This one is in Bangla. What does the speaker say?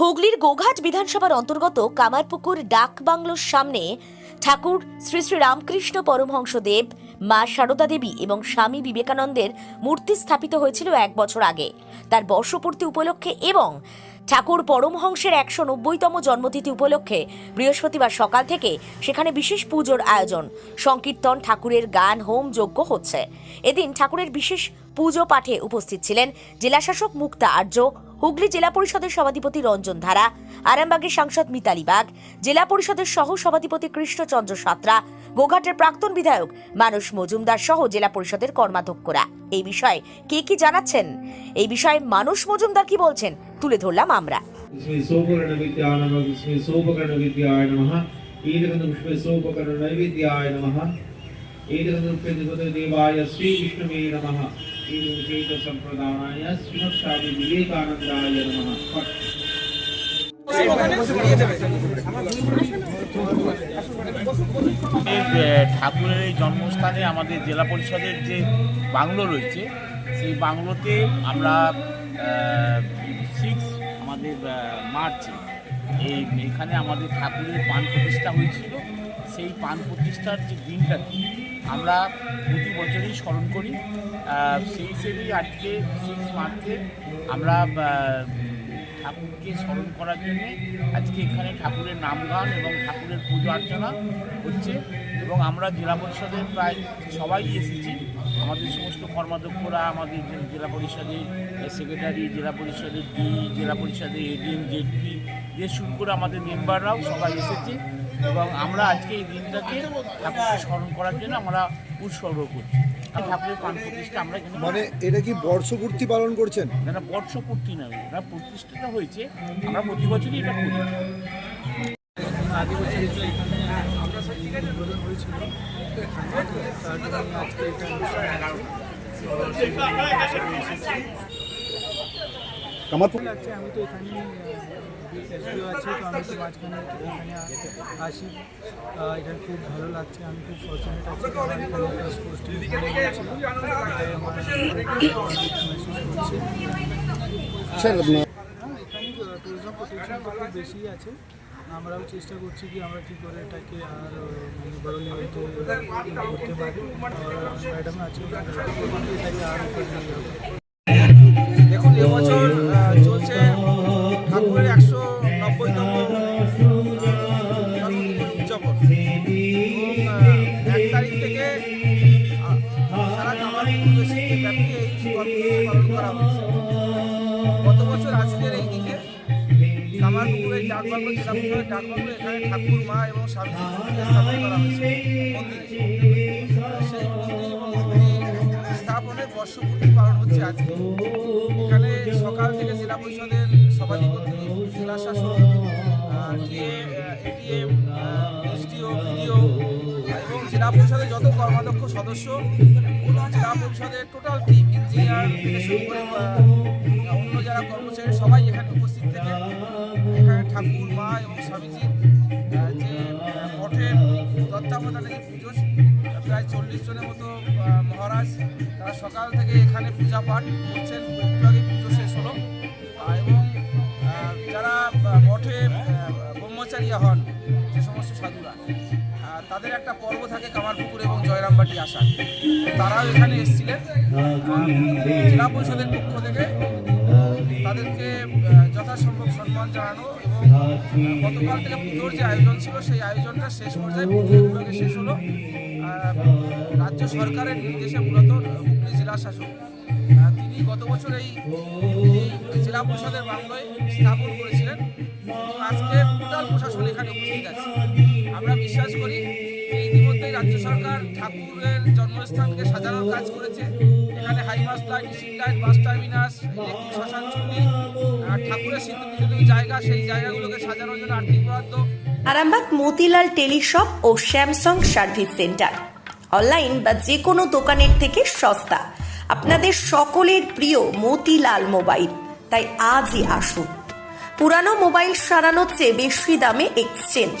হুগলির গোঘাট বিধানসভার অন্তর্গত কামারপুকুর ডাক বাংলোর সামনে ঠাকুর শ্রী শ্রী রামকৃষ্ণ পরমহংসদেব, মা সারদা দেবী এবং স্বামী বিবেকানন্দের মূর্তি স্থাপিত হয়েছিল এক বছর আগে। তার বর্ষপূর্তি উপলক্ষে এবং ঠাকুর পরমহংসের একশো নব্বইতম জন্মতিথি উপলক্ষে বৃহস্পতিবার সকাল থেকে সেখানে বিশেষ পুজোর আয়োজন। সংকীর্তন, ঠাকুরের গান, হোম, যজ্ঞ হচ্ছে। এদিন ঠাকুরের বিশেষ পুজো পাঠে উপস্থিত ছিলেন জেলাশাসক মুক্তা আর্য, হুগলি জেলা পরিষদের সভাধিপতি রঞ্জন ধারা, আরামবাগের সাংসদ মিতালি বাঘ জেলা পরিষদের সহ সভাধিপতি কৃষ্ণচন্দ্র সাতরা, গোঘাটের প্রাক্তন বিধায়ক মানুষ মজুমদার সহ জেলা পরিষদের কর্মাধ্যক্ষরা। এই বিষয়ে কে কি জানাচ্ছেন? এই বিষয়ে মানুষ মজুমদার কি বলছেন তুলে ধরলাম আমরা। विद्याय नमः विस्मे सोपकर्ण विद्याय नमः ईदकं विस्मे सोपकर्ण नैवेद्याय नमः ईदकं प्रतिपद देवाय श्रीकृष्णवे नमः ईदुकेत संप्रदानाय श्रीमत्स्वामी विवेकानंदाय नमः फट्। এর, এ, ঠাকুরের এই জন্মস্থানে আমাদের জেলা পরিষদের যে বাংলো রয়েছে সেই বাংলোতে আমরা সিক্স আমাদের আহ, মার্চে এই এখানে আমাদের ঠাকুরের পান প্রতিষ্ঠা হয়েছিল সেই পান প্রতিষ্ঠার যে দিনটাকে আমরা প্রতি বছরই স্মরণ করি। সেই হিসেবেই আজকে সিক্স মার্চে আমরা ঠাকুরকে স্মরণ করার জন্যে আজকে এখানে ঠাকুরের নাম গান এবং ঠাকুরের পুজো অর্চনা হচ্ছে এবং আমরা জেলা পরিষদের প্রায় সবাই এসেছি। আমাদের সমস্ত কর্মাধ্যক্ষরা, আমাদের জেলা পরিষদের সেক্রেটারি জেলা পরিষদের ডি জেলা পরিষদের এডিএম জেডপি দিয়ে শুরু করে আমাদের মেম্বাররাও সবাই এসেছে। এবং আমরা আজকে এই দিনটাকে ঠাকুরকে স্মরণ করার জন্য আমরা উৎসর্গ করছি। ঠাকুরের প্রাণ প্রতিষ্ঠা আমরা মানে এটা কি বর্ষপূর্তি পালন করছেন? না না বর্ষপূর্তি না প্রতিষ্ঠাটা হয়েছে আমরা প্রতি বছরই এটা করি। আগে বছর আমরা সব থেকে উদ্বোধন হয়েছিল তার জন্য আজকে এটা অনুষ্ঠান এসেছি কামারপুর ভালো লাগছে আমি তো এখানে এসডিও আছি তো আমি তো মাঝখানে এখানে আসি এটা খুব ভালো লাগছে আমি খুব ফর্চুনেট আছি আমার এখানে হয়ে স্যার হ্যাঁ এখানে ট্যুরিজম প্রোটেকশন খুব বেশি আছে। আমরাও চেষ্টা করছি কি আমরা কী করে এটাকে আর মানে বড় লেভেলতে করতে পারি। ম্যাডাম আছে এটাকে আর দেখুন এবছর কামারপুর ব্যাপী এই কর্মসূচি পালন করা হয়েছে গত বছর আজকের এই দিনে কামারপুরের ডাকবাংলো জেলা এখানে ঠাকুর মা এবং স্বামীজির স্থাপন করা হয়েছে মন্দিরে সেই মন্দির এবং মূর্তি স্থাপনের বর্ষপূর্তি পালন হচ্ছে আজকে এখানে সকাল থেকে জেলা পরিষদের সভাধিপতি জেলা শাসক এটিএম এসডিও এবং জেলা পরিষদের যত কর্মাধ্যক্ষ সদস্য জেলা পরিষদের টোটাল টিম ইঞ্জিনিয়ার থেকে শুরু করে অন্য যারা কর্মচারী সবাই এখানে উপস্থিত থেকে এখানে ঠাকুর মা এবং স্বামীজির যে মঠের তত্ত্বাবধানে যে পুজো প্রায় চল্লিশ জনের মতো মহারাজ তারা সকাল থেকে এখানে পূজা পাঠ করছেন আগে পুজো শেষ হলো। এবং যারা মঠে আহ, ব্রহ্মচারীয়া হন যে সমস্ত সাধুরা তাদের একটা পর্ব থাকে কামারপুকুর এবং জয়রামবাটি আসা তারাও এখানে এসেছিলেন। জেলা পরিষদের পক্ষ থেকে তাদেরকে যথাসম্ভব সম্মান জানানো এবং গতকাল থেকে পুজোর যে আয়োজন ছিল, সেই আয়োজনটা শেষ পর্যায়ে পুজো একটু শেষ হলো। রাজ্য সরকারের নির্দেশে মূলত হুগলি জেলা শাসক তিনি গত বছর এই জেলা পরিষদের বাংলায় স্থাপন করেছিলেন। কাজ করেছে। এখানে high mast light street light, bus terminus electric শ্মশান চুল্লি ঠাকুরের বিনোদনের জায়গা, সেই জায়গাগুলোকে সাজানোর জন্য আর্থিক বরাদ্দ। আরামবাগ, মতিলাল টেলিশপ ও স্যামসাং সার্ভিস সেন্টার। অনলাইন বা যে কোনো দোকানের থেকে সস্তা। আপনাদের সকলের প্রিয় মতিলাল মোবাইল। তাই আজই আসুন। পুরানো মোবাইল সারানোর চেয়ে বেশি দামে এক্সচেঞ্জ।